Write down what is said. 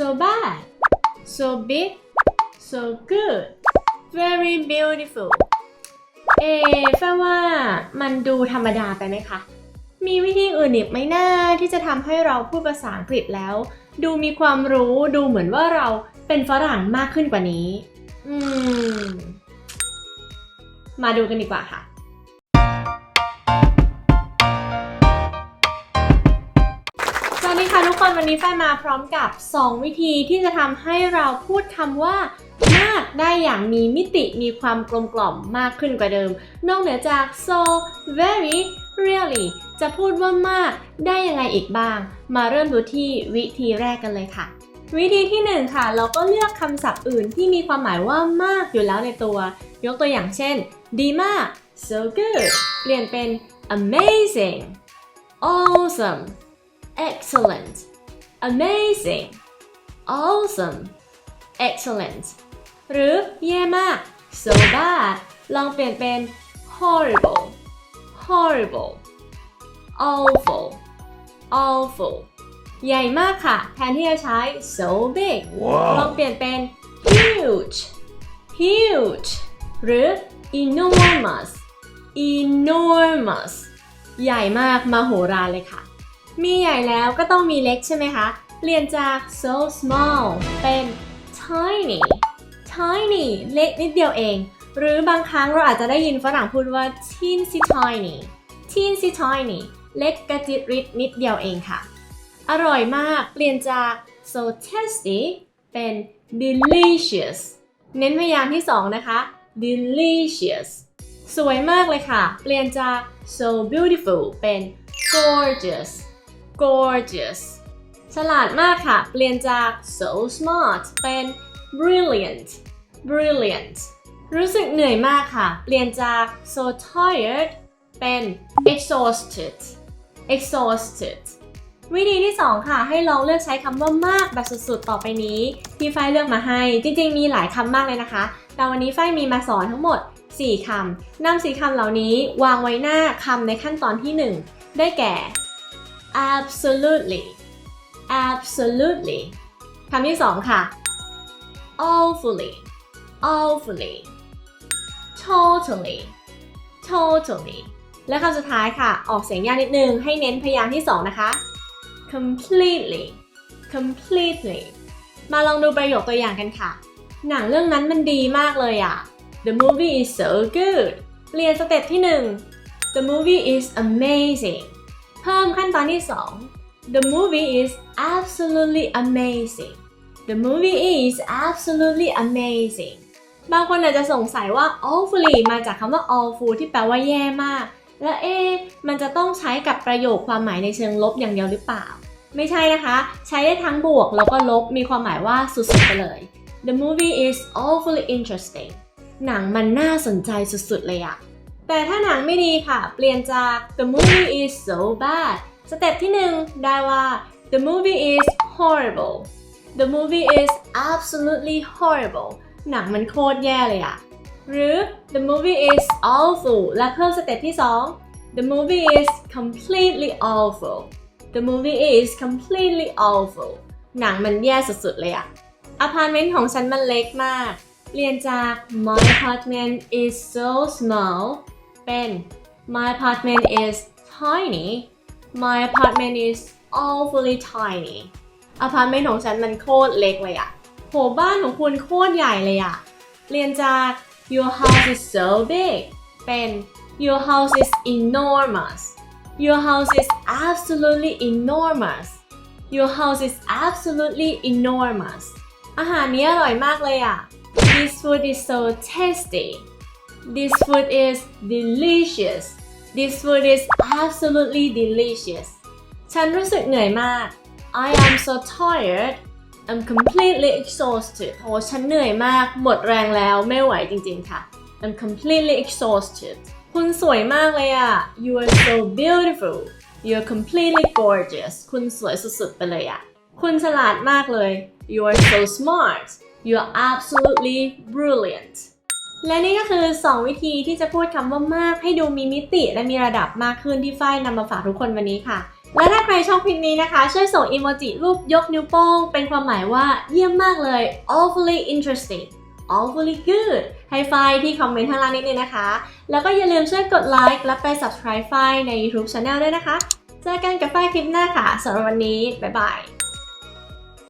so bad so big so good very beautiful เอแฟนว่ามันดูธรรมดาไปไหมคะ มีวิธีอื่นอีกไหมหน้าที่จะทำให้เราพูดภาษาอังกฤษแล้ว ดูมีความรู้ดูเหมือนว่าเราเป็นฝรั่งมากขึ้นกว่านี้ อืม มาดูกันดีกว่าค่ะ คนวันนี้ฝ้ายมาพร้อมกับ 2 วิธีที่จะทำให้เราพูดคำว่ามากได้อย่างมีมิติมีความกลมกล่อมมากขึ้นกว่าเดิม นอกเหนือจาก so very really จะพูดว่ามากได้ยังไงอีกบ้าง มาเริ่มดูที่วิธีแรกกันเลยค่ะ วิธีที่1ค่ะเราก็เลือกคำศัพท์อื่นที่มีความหมายว่ามากอยู่แล้วในตัว ยกตัวอย่างเช่น ดีมาก so good เปลี่ยนเป็น amazing awesome excellent amazing awesome excellent หรือแย่มาก so bad ลองเปลี่ยนเป็น horrible horrible awful awful ใหญ่มากค่ะ แทนที่จะใช้ so big ลองเปลี่ยนเป็น huge huge หรือ enormous enormous ใหญ่มากมาโหฬารเลยค่ะ มีใหญ่แล้วก็ต้องมีเล็กใช่ไหมคะ เปลี่ยนจาก so small เป็น tiny tiny เล็กนิดเดียวเอง หรือบางครั้งเราอาจจะได้ยินฝรั่งพูดว่า teensy tiny teensy tiny เล็กกระจิตริดนิดเดียวเองค่ะ อร่อยมาก เปลี่ยนจาก so tasty เป็น delicious เน้นพยางค์ที่สองนะคะ delicious สวยมากเลยค่ะ เปลี่ยนจาก so beautiful เป็น gorgeous gorgeous ฉลาดมากค่ะ เปลี่ยนจาก so smart เป็น brilliant brilliant รู้สึกเหนื่อยมากค่ะ เปลี่ยนจาก so tired เป็น exhausted exhausted วิธีที่ 2 ค่ะ ให้ลองเลือกใช้คำว่ามากแบบสุดๆ ต่อไปนี้ ที่ฝ้ายเลือกมาให้ จริงๆ มีหลายคำมากเลยนะคะ แต่วันนี้ฝ้ายมีมาสอนทั้งหมด 4คำนำสีคำเหล่านี้วางไว้หน้าคำในขั้นตอนที่ 1 ได้แก่ absolutely absolutely คำที่สองค่ะ awfully awfully totally totally และคำสุดท้ายค่ะ ออกเสียงยากนิดนึง ให้เน้นพยางค์ที่สองนะคะ completely completely มาลองดูประโยคตัวอย่างกันค่ะ หนังเรื่องนั้นมันดีมากเลยอะ The movie is so good เรียนสเต็ปที่หนึ่ง The movie is amazing เพิ่มขั้นตอนที่ 2 The movie is absolutely amazing The movie is absolutely amazing บางคนอาจจะสงสัยว่า awfully มาจากคำว่า awful ที่แปลว่าแย่มาก และเอะมันจะต้องใช้กับประโยคความหมายในเชิงลบอย่างเดียวหรือเปล่า ไม่ใช่นะคะ ใช้ได้ทั้งบวกแล้วก็ลบมีความหมายว่าสุดๆไปเลย The movie is awfully interesting หนังมันน่าสนใจสุดๆเลยอะ แต่ถ้าหนังไม่ดีค่ะ เปลี่ยนจาก The movie is so bad สเต็ปที่หนึ่งได้ว่า The movie is horrible The movie is absolutely horrible หนังมันโคตรแย่เลยอะหรือ The movie is awful และเพิ่มสเต็ปที่ 2 The movie is completely awful The movie is completely awful หนังมันแย่สุดๆเลยอะอพาร์ตเมนต์ของฉันมันเล็กมากเปลี่ยนจาก My apartment is so small เป็น My apartment is tiny My apartment is awfully tiny อพาร์ตเมนต์ของฉันมันโคตรเล็กเลยอะโหบ้านของคุณโคตรใหญ่เลยอะเปลี่ยนจาก Your house is so big เป็น Your house is enormous Your house is absolutely enormous Your house is absolutely enormous อาหารนี้อร่อยมากเลยอะ This food is so tasty This food is delicious This food is absolutely delicious ฉันรู้สึกเหนื่อยมาก I am so tired I'm completely exhausted โหฉันเหนื่อยมาก หมดแรงแล้วไม่ไหวจริงๆค่ะ I'm completely exhausted คุณสวยมากเลยอะ You are so beautiful You're completely gorgeous คุณสวยสุดๆไปเลยอะคุณฉลาดมากเลย You are so smart You are absolutely brilliant และนี่ก็คือ 2 วิธีที่จะพูดคำว่ามากให้ดูมีมิติและมีระดับมากขึ้นที่ฝ้ายนำมาฝากทุกคนวันนี้ค่ะ และถ้าใครชอบคลิปนี้นะคะ ช่วยส่งอีโมจิรูปยกนิ้วโป้ง เป็นความหมายว่าเยี่ยมมากเลย awfully interesting awfully good ให้ไฟล์ที่คอมเมนต์ข้างล่างนิดนึงนะคะ แล้วก็อย่าลืมช่วยกดไลค์และไป subscribe ไฟล์ใน YouTube Channel ด้วยนะคะ เจอกันกับไฟล์คลิปหน้าค่ะสำหรับวันนี้บ๊ายบาย